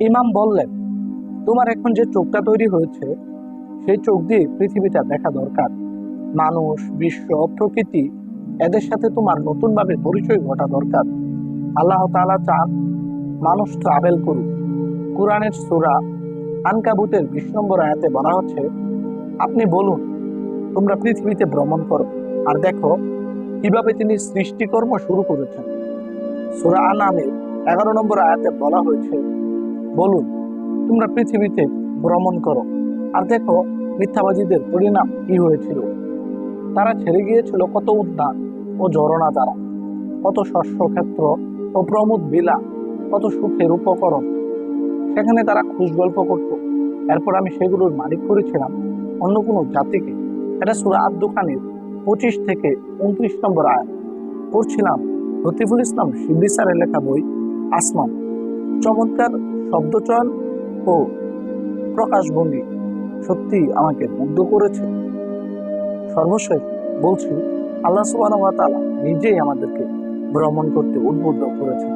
ইমাম বললেন, তোমার এখন যে চোখটা তৈরি হয়েছে, সেই চোখ দিয়ে পৃথিবীটা দেখা দরকার। মানুষ, বিশ্ব, প্রকৃতি, এদের সাথে তোমার নতুনভাবে পরিচয় ঘটা দরকার। আল্লাহ তাআলা চান মানুষ ট্রাভেল করুক। কোরআনের সূরা আনকাবুতের বিশ নম্বর আয়াতে বলা হচ্ছে, আপনি বলুন, তোমরা পৃথিবীতে ভ্রমণ করো। আর দেখো, কীভাবে তিনি সৃষ্টিকর্ম শুরু করেছেন। সূরা আনামে এগারো নম্বর আয়াতে বলা হয়েছে বলুন, তোমরা পৃথিবীতে ভ্রমণ করো। আর দেখো, মিথ্যাবাদীদের পরিণাম কি হয়েছিল। তারা ছেড়ে গিয়েছিল কত উদ্যান ও ঝরনা দ্বারা। কত শস্য ক্ষেত্র ও প্রমোদ বিলা কত সুখের উপকরণ। সেখানে তারা খুশ গল্প করত। এরপর আমি সেগুলোর মালিক করেছিলাম অন্য কোনো জাতিকে। এটা সুরা আব্দু খানের পঁচিশ থেকে উনত্রিশ নম্বর আয়াত। পড়ছিলাম লতিফুল ইসলাম শিবলি লেখা বই, আসমান। চমৎকার শব্দচয়ন ও প্রকাশভঙ্গি সত্যি আমাকে মুগ্ধ করেছে। সর্বশেষ বলছি, আল্লাহ সুবাহ নিজেই আমাদেরকে ভ্রমণ করতে উদ্বুদ্ধ করেছে